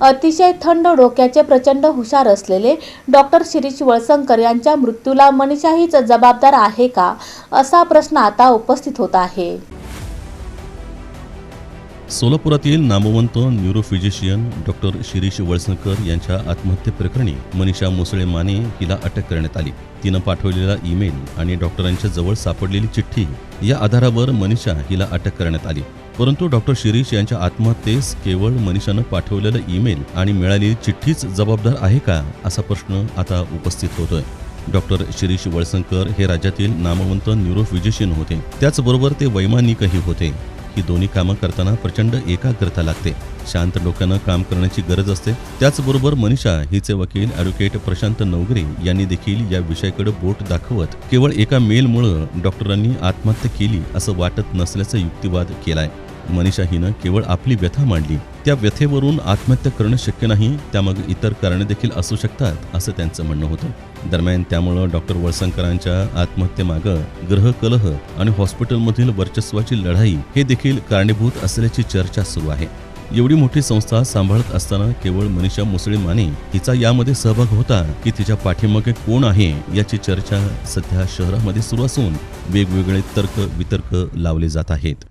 अतिशय थंड डोक्याचे प्रचंड हुशार असलेले डॉक्टर शिरीष वळसंकर यांच्या मृत्यूला मनीषा हीच जबाबदार आहे का असा प्रश्न आता उपस्थित होत आहे. सोलापुरातील नामवंत न्यूरोफिजिशियन डॉक्टर शिरीष वळसंकर यांच्या आत्महत्येप्रकरणी मनीषा मुसळे माने हिला अटक करण्यात आली. तिनं पाठवलेला ईमेल आणि डॉक्टरांच्या जवळ सापडलेली चिठ्ठी या आधारावर मनीषा हिला अटक करण्यात आली. परंतु डॉक्टर शिरीष यांच्या आत्महत्येस केवळ मनीषानं पाठवलेलं ईमेल आणि मिळालेली चिठ्ठीच जबाबदार आहे का असा प्रश्न आता उपस्थित होतोय. डॉक्टर शिरीष वळसंकर हे राज्यातील नामवंत न्यूरोफिजिशियन होते. त्याचबरोबर ते वैमानिकही होते. ही दोन्ही कामं करताना प्रचंड एकाग्रता लागते. शांत डोक्यानं काम करण्याची गरज असते. त्याचबरोबर मनीषा हिचे वकील ॲडव्होकेट प्रशांत नवगरे यांनी देखील या विषयाकडे बोट दाखवत केवळ एका मेलमुळं डॉक्टरांनी आत्महत्या केली असं वाटत नसल्याचा युक्तिवाद केलाय. मनीषा हिनं केवळ आपली व्यथा मांडली. त्या व्यथेवरून आत्महत्या करणं शक्य नाही त्यामागे इतर कारणे देखील असू शकतात असं त्यांचं म्हणणं होतं. दरम्यान त्यामुळं डॉक्टर वळसंकरांच्या आत्महत्येमागं ग्रहकलह आणि हॉस्पिटलमधील वर्चस्वाची लढाई हे देखील कारणीभूत असल्याची चर्चा सुरू आहे. एवढी मोठी संस्था सांभाळत असताना केवळ मनीषा मुसळे माने हिचा यामध्ये सहभाग होता की तिच्या पाठीमागे कोण आहे याची चर्चा सध्या शहरामध्ये सुरू असून वेगवेगळे तर्क वितर्क लावले जात आहेत.